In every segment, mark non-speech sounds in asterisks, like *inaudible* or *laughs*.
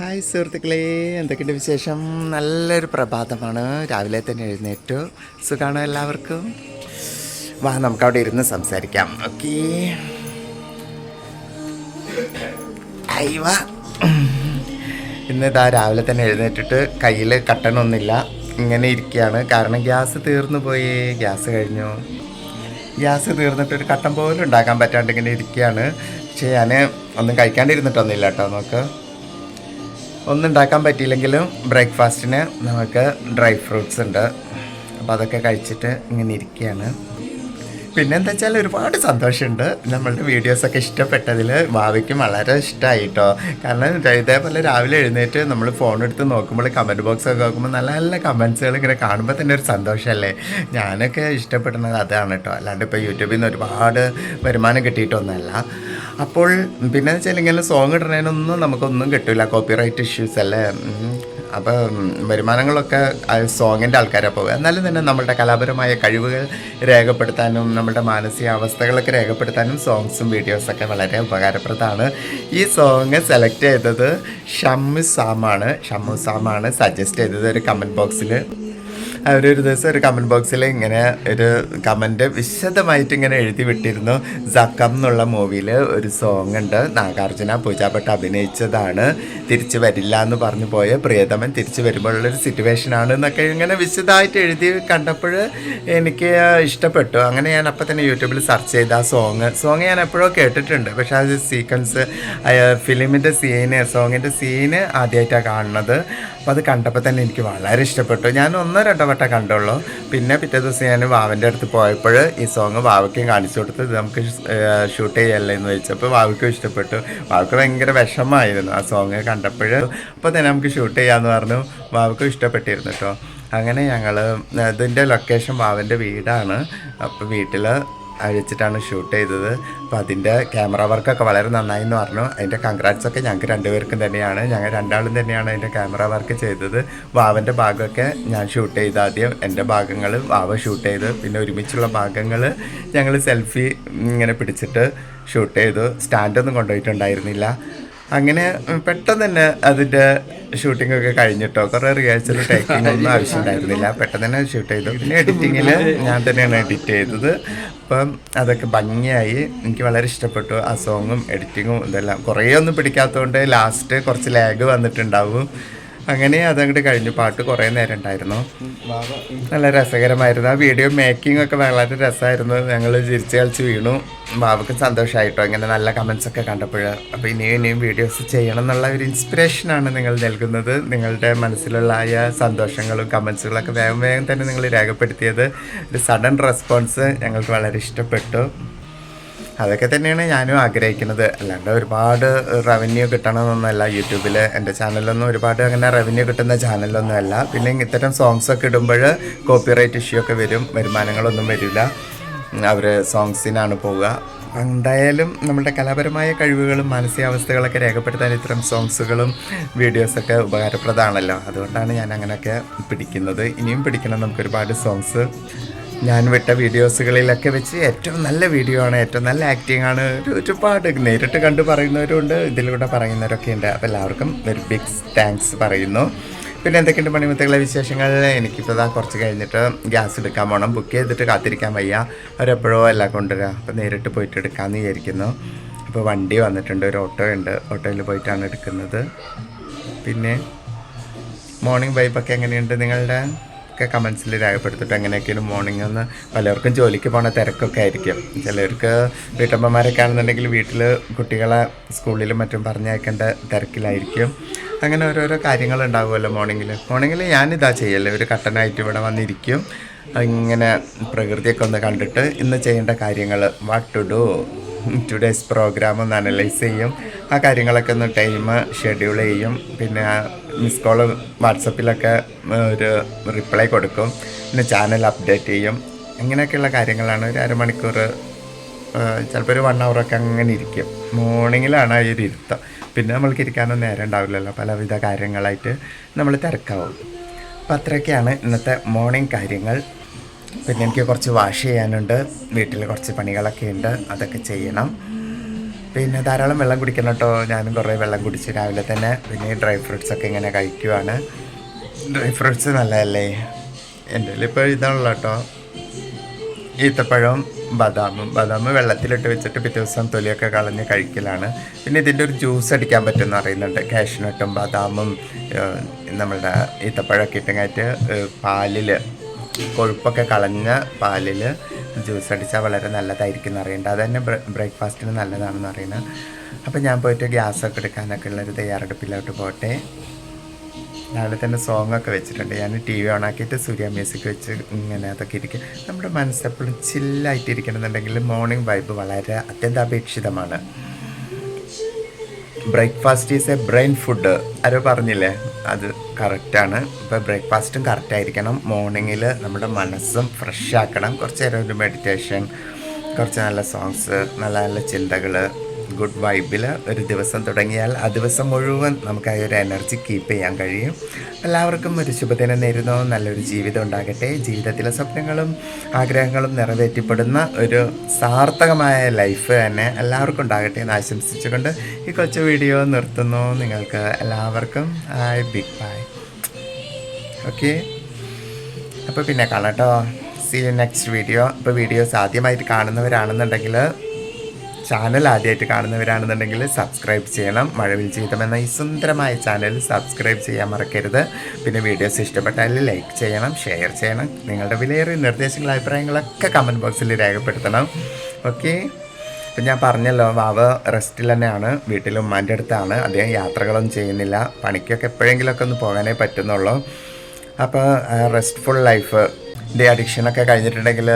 Hi സുഹൃത്തുക്കളെ എന്തൊക്കെയുണ്ട് വിശേഷം? നല്ലൊരു പ്രഭാതമാണ്. രാവിലെ തന്നെ എഴുന്നേറ്റു. സുഖമാണോ എല്ലാവർക്കും? വാ നമുക്ക് അവിടെ ഇരുന്ന് സംസാരിക്കാം. ഓക്കെ. വാ. ഇന്ന് ഇതാ രാവിലെ തന്നെ എഴുന്നേറ്റിട്ട് കയ്യിൽ കട്ടണമൊന്നുമില്ല ഇങ്ങനെ ഇരിക്കുകയാണ്. കാരണം ഗ്യാസ് തീർന്നു പോയി. ഗ്യാസ് കഴിഞ്ഞു. ഗ്യാസ് തീർന്നിട്ട് ഒരു കട്ടൻ പോലും ഉണ്ടാക്കാൻ പറ്റാണ്ട് ഇങ്ങനെ ഇരിക്കുകയാണ്. പക്ഷേ ഞാൻ ഒന്നും കഴിക്കാണ്ടിരുന്നിട്ടൊന്നുമില്ല കേട്ടോ നമുക്ക് ഒന്നും ഉണ്ടാക്കാൻ പറ്റിയില്ലെങ്കിലും ബ്രേക്ക്ഫാസ്റ്റിന് നമുക്ക് ഡ്രൈ ഫ്രൂട്ട്സ് ഉണ്ട്. അപ്പോൾ അതൊക്കെ കഴിച്ചിട്ട് ഇങ്ങനെ ഇരിക്കുകയാണ്. പിന്നെ എന്താ വെച്ചാൽ ഒരുപാട് സന്തോഷമുണ്ട്. നമ്മളുടെ വീഡിയോസൊക്കെ ഇഷ്ടപ്പെട്ടതിൽ ഭാവിക്കും വളരെ ഇഷ്ടമായി കേട്ടോ കാരണം ഇതേപോലെ രാവിലെ എഴുന്നേറ്റ് നമ്മൾ ഫോൺ എടുത്ത് നോക്കുമ്പോൾ കമന്റ് ബോക്സ് ഒക്കെ നോക്കുമ്പോൾ നല്ല നല്ല കമൻസുകൾ ഇങ്ങനെ കാണുമ്പോൾ തന്നെ ഒരു സന്തോഷമല്ലേ ഞാനൊക്കെ ഇഷ്ടപ്പെടുന്നത് അതാണ് കേട്ടോ അല്ലാണ്ട് ഇപ്പോൾ യൂട്യൂബിൽ നിന്ന് ഒരുപാട് വരുമാനം കിട്ടിയിട്ടൊന്നുമല്ല. അപ്പോൾ പിന്നെ വെച്ചാൽ ഇങ്ങനെ സോങ് ഇടുന്നതിനൊന്നും നമുക്കൊന്നും കിട്ടില്ല കോപ്പിറൈറ്റ് ഇഷ്യൂസ് അല്ലേ. അപ്പോൾ വരുമാനങ്ങളൊക്കെ സോങ്ങിന്റെ ആൾക്കാരാണ് പോകുക എന്നാലും തന്നെ നമ്മളുടെ കലാപരമായ കഴിവുകൾ രേഖപ്പെടുത്താനും നമ്മുടെ മാനസികാവസ്ഥകളൊക്കെ രേഖപ്പെടുത്താനും സോങ്സും വീഡിയോസൊക്കെ വളരെ ഉപകാരപ്രദമാണ്. ഈ സോങ് സെലക്ട് ചെയ്തത് ഷമ്മു സാമാണ്. ഷമ്മു സാമാണ് സജസ്റ്റ് ചെയ്തത് ഒരു കമന്റ് ബോക്സിൽ അവരൊരു ദിവസം ഒരു കമന്റ് ബോക്സിൽ ഇങ്ങനെ ഒരു കമന്റ് വിശദമായിട്ട് ഇങ്ങനെ എഴുതി വിട്ടിരുന്നു. സക്കം എന്നുള്ള മൂവിയിൽ ഒരു സോങ് ഉണ്ട്. നാഗാർജുന പൂജാഭട്ട് അഭിനയിച്ചതാണ്. തിരിച്ചു വരില്ല എന്ന് പറഞ്ഞു പോയ പ്രിയതമൻ തിരിച്ചു വരുമ്പോഴുള്ളൊരു സിറ്റുവേഷൻ ആണ് എന്നൊക്കെ ഇങ്ങനെ വിശദമായിട്ട് എഴുതി കണ്ടപ്പോൾ എനിക്ക് ഇഷ്ടപ്പെട്ടു. അങ്ങനെ ഞാൻ അപ്പം തന്നെ യൂട്യൂബിൽ സെർച്ച് ചെയ്ത ആ സോങ് സോങ് ഞാൻ എപ്പോഴോ കേട്ടിട്ടുണ്ട്. പക്ഷെ ആ സീക്വൻസ് ഫിലിമിന്റെ സീന് സോങ്ങിന്റെ സീന് ആദ്യമായിട്ടാണ് കാണുന്നത്. അപ്പോൾ അത് കണ്ടപ്പോൾ തന്നെ എനിക്ക് വളരെ ഇഷ്ടപ്പെട്ടു. ഞാൻ ഒന്നോ രണ്ടോ വട്ടം കണ്ടുള്ളൂ. പിന്നെ പിറ്റേ ദിവസം ഞാൻ വാവന്റെ അടുത്ത് പോയപ്പോൾ ഈ സോങ് വാവയ്ക്കും കാണിച്ചു കൊടുത്ത്. ഇത് നമുക്ക് ഷൂട്ട് ചെയ്യല്ലേ എന്ന് ചോദിച്ചപ്പോൾ വാവയ്ക്കും ഇഷ്ടപ്പെട്ടു. വാവയ്ക്ക് ഭയങ്കര വിഷമമായിരുന്നു ആ സോങ് കണ്ടപ്പോൾ. അപ്പോൾ തന്നെ നമുക്ക് ഷൂട്ട് ചെയ്യാമെന്ന് പറഞ്ഞു. വാവയ്ക്കും ഇഷ്ടപ്പെട്ടിരുന്നു കേട്ടോ അങ്ങനെ ഞങ്ങൾ ഇതിന്റെ ലൊക്കേഷൻ വാവന്റെ വീടാണ്. അപ്പോൾ വീട്ടിൽ അഴിച്ചിട്ടാണ് ഷൂട്ട് ചെയ്തത്. അപ്പോൾ അതിന്റെ ക്യാമറ വർക്കൊക്കെ വളരെ നന്നായി എന്ന് പറഞ്ഞു. അതിന്റെ കൺഗ്രാറ്റ്സ് ഒക്കെ ഞങ്ങൾക്ക് രണ്ടുപേർക്കും തന്നെയാണ്. ഞങ്ങൾ രണ്ടാളും തന്നെയാണ് അതിന്റെ ക്യാമറ വർക്ക് ചെയ്തത്. വാവന്റെ ഭാഗമൊക്കെ ഞാൻ ഷൂട്ട് ചെയ്ത് ആദ്യം. എന്റെ ഭാഗങ്ങൾ വാവ ഷൂട്ട് ചെയ്ത്. പിന്നെ ഒരുമിച്ചുള്ള ഭാഗങ്ങൾ ഞങ്ങൾ സെൽഫി ഇങ്ങനെ പിടിച്ചിട്ട് ഷൂട്ട് ചെയ്തു. സ്റ്റാൻഡൊന്നും കൊണ്ടുപോയിട്ടുണ്ടായിരുന്നില്ല. അങ്ങനെ പെട്ടെന്ന് തന്നെ അതിന്റെ ഷൂട്ടിംഗ് ഒക്കെ കഴിഞ്ഞിട്ടോ? കുറേ റിഹേഴ്സൽ ടേക്കിംഗ് ഒന്നും ആവശ്യമുണ്ടായിരുന്നില്ല. പെട്ടെന്ന് തന്നെ ഷൂട്ട് ചെയ്തു. പിന്നെ എഡിറ്റിങ്ങിൽ ഞാൻ തന്നെയാണ് എഡിറ്റ് ചെയ്തത്. അപ്പം അതൊക്കെ ഭംഗിയായി. എനിക്ക് വളരെ ഇഷ്ടപ്പെട്ടു. ആ സോങ്ങും എഡിറ്റിങ്ങും ഇതെല്ലാം. കുറേ ഒന്നും പിടിക്കാത്തതുകൊണ്ട് ലാസ്റ്റ് കുറച്ച് ലാഗ് വന്നിട്ടുണ്ടാവും. അങ്ങനെ അതങ്ങോട്ട് കഴിഞ്ഞു. പാട്ട് കുറേ നേരം ഉണ്ടായിരുന്നു നല്ല രസകരമായിരുന്നു. ആ വീഡിയോ മേക്കിംഗ് ഒക്കെ വളരെ രസമായിരുന്നു ഞങ്ങൾ ചിരിച്ച് കളിച്ച് വീണു. ബാബക്ക് സന്തോഷമായിട്ടോ ഇങ്ങനെ നല്ല കമൻസ് ഒക്കെ കണ്ടപ്പോൾ അപ്പോൾ ഇനിയും ഇനിയും വീഡിയോസ് ചെയ്യണം എന്നുള്ള ഒരു ഇൻസ്പിറേഷനാണ് നിങ്ങൾ നൽകുന്നത്. നിങ്ങളുടെ മനസ്സിലുള്ള ആയ സന്തോഷങ്ങളും കമൻസുകളൊക്കെ വേഗം വേഗം തന്നെ നിങ്ങൾ രേഖപ്പെടുത്തിയത്. ഒരു സഡൻ റെസ്പോൺസ് ഞങ്ങൾക്ക് വളരെ ഇഷ്ടപ്പെട്ടു. അതൊക്കെ തന്നെയാണ് ഞാനും ആഗ്രഹിക്കുന്നത്. അല്ലാണ്ട് ഒരുപാട് റവന്യൂ കിട്ടണമെന്നൊന്നുമല്ല. യൂട്യൂബിൽ എന്റെ ചാനലൊന്നും ഒരുപാട് അങ്ങനെ റവന്യൂ കിട്ടുന്ന ചാനലൊന്നും അല്ല പിന്നെ ഇത്തരം സോങ്സ് ഒക്കെ ഇടുമ്പോൾ കോപ്പിറൈറ്റ് ഇഷ്യൂ ഒക്കെ വരും. വരുമാനങ്ങളൊന്നും വരില്ല. അവർ സോങ്സിനാണ് പോവുക. എന്തായാലും നമ്മുടെ കലാപരമായ കഴിവുകളും മാനസികാവസ്ഥകളൊക്കെ രേഖപ്പെടുത്താൻ ഇത്തരം സോങ്സുകളും വീഡിയോസൊക്കെ ഉപകാരപ്രദമാണല്ലോ. അതുകൊണ്ടാണ് ഞാൻ അങ്ങനെയൊക്കെ പിടിക്കുന്നത്. ഇനിയും പിടിക്കണം. നമുക്ക് ഒരുപാട് സോങ്സ് ഞാൻ വിട്ട വീഡിയോസുകളിലൊക്കെ വെച്ച് ഏറ്റവും നല്ല വീഡിയോ ആണ് ഏറ്റവും നല്ല ആക്ടിങ് ആണ്. ഒരു ഒരുപാട് നേരിട്ട് കണ്ട് പറയുന്നവരുണ്ട് ഇതിലൂടെ പറയുന്നവരൊക്കെ ഉണ്ട്. അപ്പോൾ എല്ലാവർക്കും ഒരു ബിഗ് താങ്ക്സ് പറയുന്നു. പിന്നെ എന്തൊക്കെയുണ്ട് പണിമുത്തകളെ വിശേഷങ്ങൾ? എനിക്കിപ്പോൾ ഇതാ കുറച്ച് കഴിഞ്ഞിട്ട് ഗ്യാസ് എടുക്കാൻ പോകണം ബുക്ക് ചെയ്തിട്ട് കാത്തിരിക്കാൻ വയ്യ. അവരെപ്പോഴോ എല്ലാം കൊണ്ടുവരിക അപ്പോൾ നേരിട്ട് പോയിട്ട് എടുക്കാമെന്ന് വിചാരിക്കുന്നു. അപ്പോൾ വണ്ടി വന്നിട്ടുണ്ട് ഒരു ഓട്ടോ ഉണ്ട്. ഓട്ടോയിൽ പോയിട്ടാണ് എടുക്കുന്നത്. പിന്നെ മോർണിംഗ് വൈബൊക്കെ എങ്ങനെയുണ്ട് നിങ്ങളുടെ? ഒക്കെ കമൻസിൽ രേഖപ്പെടുത്തിട്ട് എങ്ങനെയൊക്കെയാണ് മോർണിംഗ് ഒന്ന് പലർക്കും ജോലിക്ക് പോണ തിരക്കൊക്കെ ആയിരിക്കും. ചിലർക്ക് വീട്ടമ്മമാരൊക്കെ ആണെന്നുണ്ടെങ്കിൽ വീട്ടിൽ കുട്ടികളെ സ്കൂളിലും മറ്റും പറഞ്ഞയക്കേണ്ട തിരക്കിലായിരിക്കും. അങ്ങനെ ഓരോരോ കാര്യങ്ങൾ ഉണ്ടാകുമല്ലോ മോർണിംഗിൽ മോർണിംഗിൽ ഞാനിതാ ചെയ്യല്ലേ ഒരു കട്ടനായിട്ട് ഇവിടെ വന്നിരിക്കും. ഇങ്ങനെ പ്രകൃതിയൊക്കെ ഒന്ന് കണ്ടിട്ട് ഇന്ന് ചെയ്യേണ്ട കാര്യങ്ങൾ what to do today's program ഒന്ന് അനലൈസ് ചെയ്യും. ആ കാര്യങ്ങളൊക്കെ ഒന്ന് ടൈം ഷെഡ്യൂൾ ചെയ്യും. പിന്നെ മിസ് കോൾ വാട്സപ്പിലൊക്കെ ഒരു റിപ്ലൈ കൊടുക്കും. പിന്നെ ചാനൽ അപ്ഡേറ്റ് ചെയ്യും. ഇങ്ങനെയൊക്കെയുള്ള കാര്യങ്ങളാണ് ഒരു അരമണിക്കൂർ ചിലപ്പോൾ ഒരു വൺ അവറൊക്കെ അങ്ങനെ ഇരിക്കും. മോർണിംഗിലാണ് ഈ ഒരു ഇരുത്തം. പിന്നെ നമ്മൾക്ക് ഇരിക്കാനൊന്നും നേരം ഉണ്ടാവില്ലല്ലോ. പലവിധ കാര്യങ്ങളായിട്ട് നമ്മൾ തിരക്കാവും. അപ്പോൾ അത്രയൊക്കെയാണ് ഇന്നത്തെ മോർണിംഗ് കാര്യങ്ങൾ. പിന്നെ എനിക്ക് കുറച്ച് വാഷ് ചെയ്യാനുണ്ട്. വീട്ടിൽ കുറച്ച് പണികളൊക്കെ ഉണ്ട്. അതൊക്കെ ചെയ്യണം. പിന്നെ ധാരാളം വെള്ളം കുടിക്കണം കേട്ടോ ഞാനും കുറേ വെള്ളം കുടിച്ച് രാവിലെ തന്നെ പിന്നെ ഡ്രൈ ഫ്രൂട്ട്സ് ഒക്കെ ഇങ്ങനെ കഴിക്കുവാണ്. ഡ്രൈ ഫ്രൂട്ട്സ് നല്ലതല്ലേ? എന്റെ ഇപ്പോൾ ഇതാണല്ലോ കേട്ടോ ഈത്തപ്പഴവും ബദാമും. ബദാം വെള്ളത്തിലിട്ട് വെച്ചിട്ട് പിറ്റേ ദിവസം തൊലിയൊക്കെ കളഞ്ഞ് കഴിക്കലാണ്. പിന്നെ ഇതിന്റെ ഒരു ജ്യൂസ് അടിക്കാൻ പറ്റുമെന്ന് അറിയുന്നുണ്ട് കാഷ്നട്ടും ബദാമും നമ്മളുടെ ഈത്തപ്പഴമൊക്കെ ഇട്ടങ്ങായിട്ട് പാലിൽ കൊഴുപ്പൊക്കെ കളഞ്ഞ പാലിൽ ജ്യൂസ് അടിച്ചാൽ വളരെ നല്ലതായിരിക്കും എന്ന് അറിയേണ്ടത് അത് തന്നെ ബ്രേക്ക്ഫാസ്റ്റിന് നല്ലതാണെന്ന് അറിയുന്നത് അപ്പോൾ ഞാൻ പോയിട്ട് ഗ്യാസൊക്കെ എടുക്കാനൊക്കെ ഉള്ളൊരു തയ്യാറെടുപ്പിലോട്ട് പോട്ടെ. രാവിലെ തന്നെ സോങ് ഒക്കെ വെച്ചിട്ടുണ്ട്. ഞാൻ ടി വി ഓൺ ആക്കിയിട്ട് സൂര്യ മ്യൂസിക് വെച്ച് ഇങ്ങനെ അതൊക്കെ ഇരിക്കും. നമ്മുടെ മനസ്സെപ്പോഴും ചില്ലായിട്ട് ഇരിക്കണമെന്നുണ്ടെങ്കിൽ മോർണിംഗ് വൈബ് വളരെ അത്യന്താപേക്ഷിതമാണ്. Breakfast is a brain food. ആരോ പറഞ്ഞില്ലേ? അത് കറക്റ്റാണ്. ഇപ്പോൾ ബ്രേക്ക്ഫാസ്റ്റും കറക്റ്റ് ആയിരിക്കണം മോർണിംഗിൽ നമ്മുടെ മനസ്സും ഫ്രഷ് ആക്കണം. കുറച്ച് നേരം ഒരു മെഡിറ്റേഷൻ കുറച്ച് നല്ല സോങ്സ് നല്ല നല്ല ചിന്തകൾ ഗുഡ് വൈബിൽ ഒരു ദിവസം തുടങ്ങിയാൽ ആ ദിവസം മുഴുവൻ നമുക്ക് ആ ഒരു എനർജി കീപ്പ് ചെയ്യാൻ കഴിയും. എല്ലാവർക്കും ഒരു ശുഭദിനം നേരുന്നു. നല്ലൊരു ജീവിതം ഉണ്ടാകട്ടെ. ജീവിതത്തിലെ സ്വപ്നങ്ങളും ആഗ്രഹങ്ങളും നിറവേറ്റപ്പെടുന്ന ഒരു സാർത്ഥകമായ ലൈഫ് തന്നെ എല്ലാവർക്കും ഉണ്ടാകട്ടെ എന്ന് ആശംസിച്ചുകൊണ്ട് ഈ കൊച്ചു വീഡിയോ നിർത്തുന്നു. നിങ്ങൾക്ക് എല്ലാവർക്കും ഹായ് ബിഗ് ബൈ ഓക്കെ അപ്പോൾ പിന്നെ കാണാം കേട്ടോ സി യു നെക്സ്റ്റ് വീഡിയോ ഇപ്പോൾ വീഡിയോസ് ആദ്യമായിട്ട് കാണുന്നവരാണെന്നുണ്ടെങ്കിൽ ചാനൽ ആദ്യമായിട്ട് കാണുന്നവരാണെന്നുണ്ടെങ്കിൽ സബ്സ്ക്രൈബ് ചെയ്യണം. മഴവിൽ ജീവിതം എന്ന ഈ സുന്ദരമായ ചാനൽ സബ്സ്ക്രൈബ് ചെയ്യാൻ മറക്കരുത്. പിന്നെ വീഡിയോസ് ഇഷ്ടപ്പെട്ടാൽ ലൈക്ക് ചെയ്യണം ഷെയർ ചെയ്യണം. നിങ്ങളുടെ വിലയേറിയ നിർദ്ദേശങ്ങളും അഭിപ്രായങ്ങളൊക്കെ കമന്റ് ബോക്സിൽ രേഖപ്പെടുത്തണം. ഓക്കെ ഇപ്പം ഞാൻ പറഞ്ഞല്ലോ വാവ് റെസ്റ്റിൽ തന്നെയാണ് വീട്ടിൽ ഉമ്മാന്റെ അടുത്താണ്. അദ്ദേഹം യാത്രകളൊന്നും ചെയ്യുന്നില്ല. പണിക്കൊക്കെ എപ്പോഴെങ്കിലുമൊക്കെ ഒന്ന് പോകാനേ പറ്റുന്നുള്ളൂ. അപ്പോൾ റെസ്റ്റ്ഫുൾ ലൈഫ് ഡേ അഡിക്ഷനൊക്കെ കഴിഞ്ഞിട്ടുണ്ടെങ്കിൽ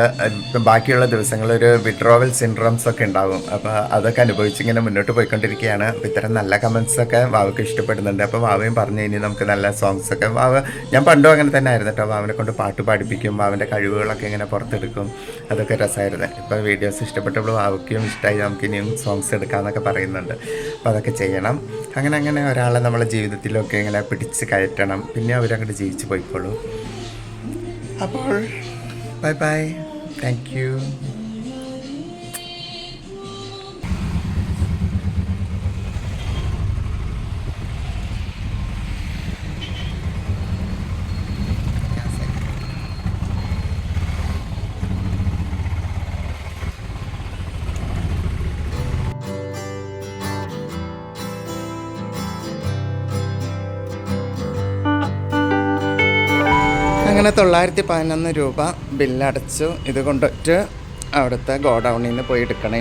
ബാക്കിയുള്ള ദിവസങ്ങളിൽ ഒരു വിഡ്രോവൽ സിൻഡ്രോംസ് ഒക്കെ ഉണ്ടാകും അപ്പോൾ അതൊക്കെ അനുഭവിച്ച് ഇങ്ങനെ മുന്നോട്ട് പോയിക്കൊണ്ടിരിക്കുകയാണ്. അപ്പോൾ ഇത്തരം നല്ല കമൻസ് ഒക്കെ വാവക്ക് ഇഷ്ടപ്പെടുന്നുണ്ട്. അപ്പോൾ വാവയും പറഞ്ഞു ഇനി നമുക്ക് നല്ല സോങ്സ് ഒക്കെ വാവ് ഞാൻ പണ്ടും അങ്ങനെ തന്നെ ആയിരുന്നു കേട്ടോ. വാവനെ കൊണ്ട് പാട്ട് പാടിപ്പിക്കും. വാവിന്റെ കഴിവുകളൊക്കെ ഇങ്ങനെ പുറത്തെടുക്കും. അതൊക്കെ രസമായിരുന്നു. ഇപ്പോൾ വീഡിയോസ് ഇഷ്ടപ്പെട്ടപ്പോൾ വാവയ്ക്കും ഇഷ്ടമായി നമുക്ക് ഇനിയും സോങ്സ് എടുക്കാമെന്നൊക്കെ പറയുന്നുണ്ട്. അപ്പോൾ അതൊക്കെ ചെയ്യണം. അങ്ങനെ അങ്ങനെ ഒരാളെ നമ്മളെ ജീവിതത്തിലൊക്കെ ഇങ്ങനെ പിടിച്ച് കയറ്റണം. പിന്നെ അവരങ്ങോട്ട് ജീവിച്ച് പോയിക്കോളൂ. അപ്പോൾ ബൈ ബൈ താങ്ക് യു അങ്ങനെ തൊള്ളായിരത്തി പതിനൊന്ന് രൂപ ബില്ലടച്ചു. ഇത് കൊണ്ടിട്ട് അവിടുത്തെ ഗോഡൗണിൽ നിന്ന് പോയി എടുക്കണം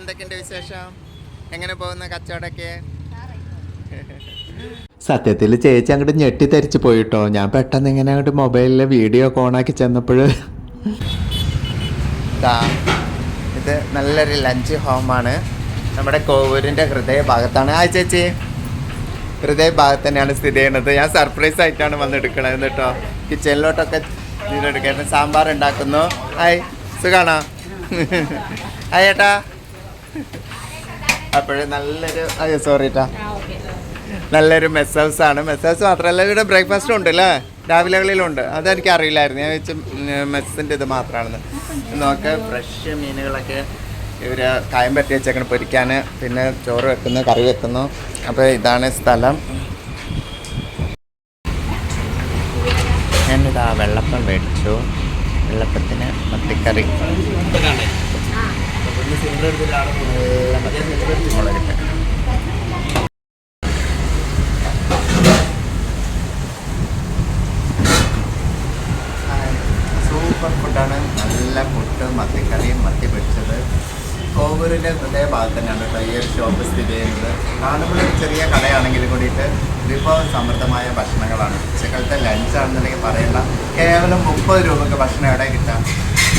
എന്തൊക്കെയുണ്ട് വിശേഷം? എങ്ങനെ പോകുന്ന കച്ചവടമൊക്കെ? *laughs* സത്യത്തിൽ ചേച്ചി അങ്ങോട്ട് ഞെട്ടി ഞെട്ടിത്തെറിച്ച് പോയിട്ടോ. ഞാൻ പെട്ടെന്ന് ഇങ്ങനെ അങ്ങോട്ട് മൊബൈലിൽ വീഡിയോ ഒക്കെ ഓണാക്കി ചെന്നപ്പോൾ *laughs* ഇത് നല്ലൊരു ലഞ്ച് ഹോമാണ്. നമ്മുടെ കോവൂരിന്റെ ഹൃദയ ഭാഗത്താണ് ആ ചേച്ചി. ഹൃദയ ഭാഗത്ത് തന്നെയാണ് സ്ഥിതി ചെയ്യുന്നത്. ഞാൻ സർപ്രൈസ് ആയിട്ടാണ് വന്നെടുക്കണത് കേട്ടോ. കിച്ചണിലോട്ടൊക്കെ ഇതിലെടുക്കുന്നത് സാമ്പാർ ഉണ്ടാക്കുന്നു. ഹായ്. സുഖാണോ? *laughs* ഹായ് ഏട്ടാ. അപ്പോഴ് നല്ലൊരു അയ്യോ സോറി ഏട്ടാ നല്ലൊരു മെസ് ഹൗസ് ആണ്. മെസ് ഹൗസ് മാത്രമല്ല ഇവിടെ ബ്രേക്ക്ഫാസ്റ്റും ഉണ്ട് അല്ലേ? രാവിലെകളിലുണ്ട്. അതെനിക്ക് അറിയില്ലായിരുന്നു. ഞാൻ വെച്ച് മെസ്സിന്റെ ഇത് മാത്രമാണെന്ന്. നോക്ക് ഫ്രഷ് മീനുകളൊക്കെ ഇവർ കായം പറ്റി വെച്ചേക്കണ്. പൊരിക്കാൻ പിന്നെ ചോറ് വെക്കുന്നു കറി വെക്കുന്നു. അപ്പോൾ ഇതാണ് സ്ഥലം. ഞാനിതാ വെള്ളപ്പം മേടിച്ചു. വെള്ളപ്പത്തിന് മത്തിക്കറി. സൂപ്പർ ഫുഡാണ്. നല്ല ഫുഡ് മത്തിക്കറിയും മത്തി പിടിച്ചത് കോവൂരിന്റെ ഹൃദയ ഭാഗത്ത് തന്നെയാണ് കേട്ടോ ഈ ഒരു ഷോപ്പ് സ്ഥിതി ചെയ്യുന്നത്. കാണുമ്പോൾ ഒരു ചെറിയ കടയാണെങ്കിലും കൂടിയിട്ട് വിഭവ സമൃദ്ധമായ ഭക്ഷണങ്ങളാണ്. ഉച്ചക്കാലത്തെ ലഞ്ചാണെന്നുണ്ടെങ്കിൽ പറയണ്ട. കേവലം മുപ്പത് രൂപക്ക് ഭക്ഷണം എവിടെ കിട്ടാം?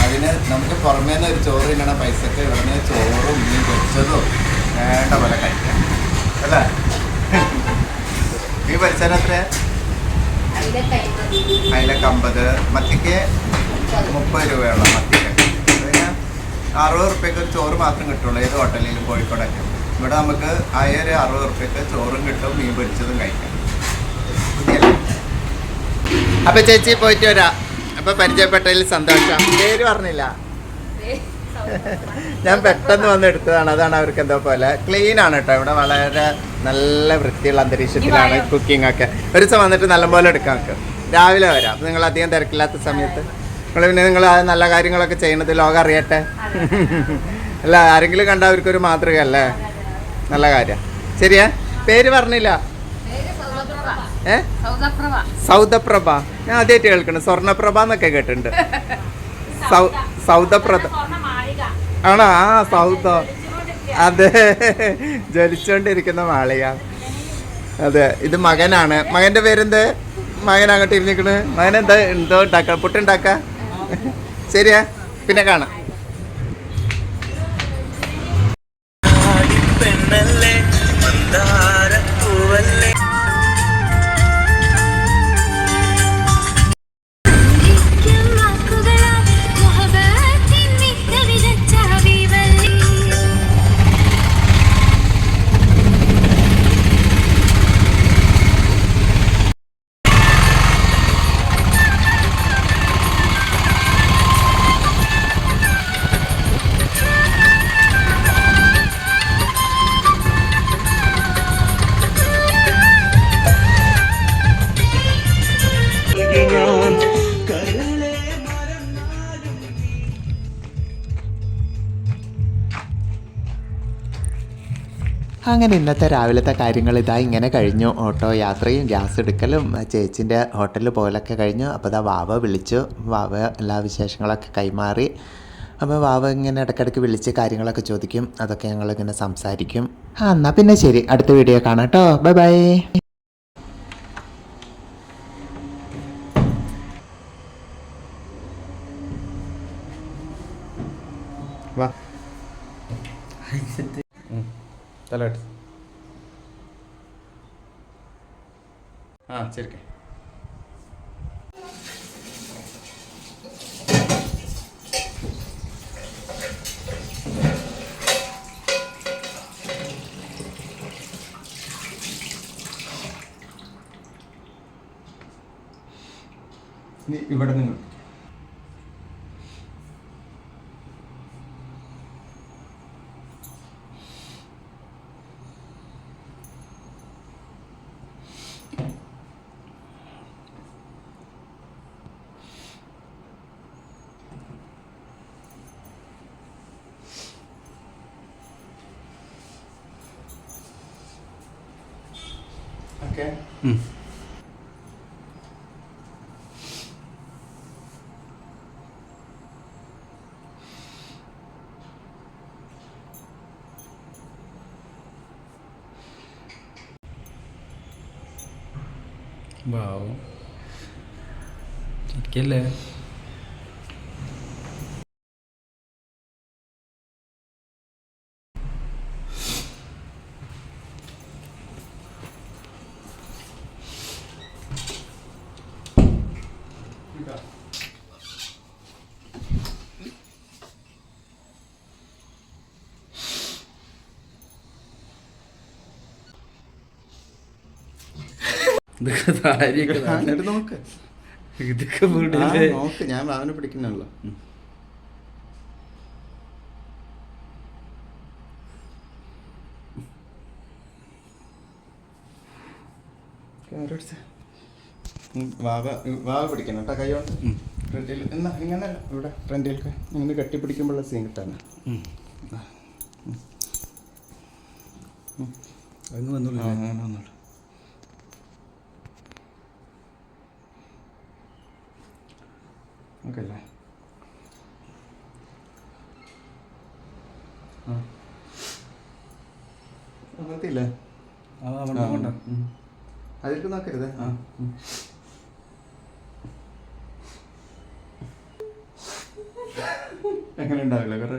അതിന് നമുക്ക് പുറമേ നിന്ന് ഒരു ചോറ് തിന്നണ പൈസക്ക് ഇവിടുന്ന് ചോറും മീൻ പൊരിച്ചതും വേണ്ട പോലെ കഴിക്കാം. അല്ലേ? മീൻ പൊരിച്ചാൽ അത്ര അതിലൊക്കെ അമ്പത്. മത്തിക്ക് മുപ്പത് രൂപയുള്ള മത്തിക്ക്? പിന്നെ അറുപത് റുപ്യക്ക് ഒരു ചോറ് മാത്രം കിട്ടുള്ളൂ ഏത് ഹോട്ടലിലും കോഴിക്കോടൊക്കെ. ഇവിടെ നമുക്ക് ആയിര ഒരു അറുപത് റുപ്യക്ക് ചോറും കിട്ടും മീൻ പൊരിച്ചതും കഴിക്കാം? അപ്പൊ ചേച്ചി പോയിട്ട് വരാം. അപ്പൊ പരിചയപ്പെട്ടതിൽ സന്തോഷം. പേര് പറഞ്ഞില്ല. ഞാൻ പെട്ടെന്ന് വന്ന് എടുത്തതാണ്. അതാണ് അവർക്ക് എന്തോ പോലെ. ക്ലീൻ ആണ് കേട്ടോ ഇവിടെ വളരെ നല്ല വൃത്തിയുള്ള അന്തരീക്ഷത്തിലാണ് കുക്കിംഗ് ഒക്കെ. ഒരു ദിവസം വന്നിട്ട് നല്ലപോലെ എടുക്കാം നമുക്ക്. രാവിലെ വരാം. അപ്പം നിങ്ങൾ അധികം തിരക്കില്ലാത്ത സമയത്ത്. നിങ്ങൾ പിന്നെ നിങ്ങൾ നല്ല കാര്യങ്ങളൊക്കെ ചെയ്യുന്നത് ലോകം അറിയട്ടെ. അല്ല ആരെങ്കിലും കണ്ട അവർക്കൊരു മാതൃക അല്ലേ നല്ല കാര്യം. ശരിയാ? പേര് പറഞ്ഞില്ല. ഏ? സൗദപ്രഭ. ഞാൻ ആദ്യമായിട്ട് കേൾക്കണം. സ്വർണപ്രഭ എന്നൊക്കെ കേട്ടിട്ടുണ്ട്. സൗദപ്രഭ. ആണോ? ആ സൗദ. അതെ. ജ്വലിച്ചുകൊണ്ടിരിക്കുന്ന മാളിക. അതെ ഇത് മകനാണ്. മകന്റെ പേരെന്ത്? മകൻ അങ്ങോട്ട് ഇരുന്നിക്കണ് മകൻ എന്താ എന്തോ ഉണ്ടാക്ക? പുട്ടുണ്ടാക്ക ശരിയാ? പിന്നെ കാണാം. അങ്ങനെ ഇന്നത്തെ രാവിലത്തെ കാര്യങ്ങൾ ഇതാ ഇങ്ങനെ കഴിഞ്ഞു. ഓട്ടോ യാത്രയും ഗ്യാസ് എടുക്കലും ചേച്ചിന്റെ ഹോട്ടലിൽ പോലൊക്കെ കഴിഞ്ഞു. അപ്പോൾ ഇതാ വാവ വിളിച്ചു. വാവ എല്ലാ വിശേഷങ്ങളൊക്കെ കൈമാറി. അപ്പോൾ വാവ ഇങ്ങനെ ഇടയ്ക്കിടയ്ക്ക് വിളിച്ച് കാര്യങ്ങളൊക്കെ ചോദിക്കും. അതൊക്കെ ഞങ്ങൾ ഞങ്ങളിങ്ങനെ സംസാരിക്കും. ആ എന്നാൽ പിന്നെ ശരി. അടുത്ത വീഡിയോ കാണാം കേട്ടോ. Bye bye. വാ. തലോട്ട് ആ ശരി ഓക്കെ വാവ് ചിക്കല്ലേ ഇതൊക്കെ താരിയൊക്കെ ആ, എന്നിട്ട് നോക്ക്. ഇതൊക്കെ നോക്ക്. ഞാൻ ഭാവന പിടിക്കുന്നുള്ളൂ. വാവ വാവ പിടിക്കണം കേട്ടോ കൈ കൊണ്ട്. ഫ്രണ്ടിൽ എന്നാ ഇങ്ങനെ ഇവിടെ ഫ്രണ്ടിലേക്ക് ഇങ്ങനെ കെട്ടിപ്പിടിക്കുമ്പോഴുള്ള സീൻ കിട്ടാണ് അങ്ങ് വന്നോളൂ അങ്ങനെ വന്നോളൂ. ഓക്കെ അല്ലേ ആ ഇല്ലേ അതിലേക്ക് നോക്കരുത്. ആ. എങ്ങനെ ഉണ്ടാവില്ല കുറേ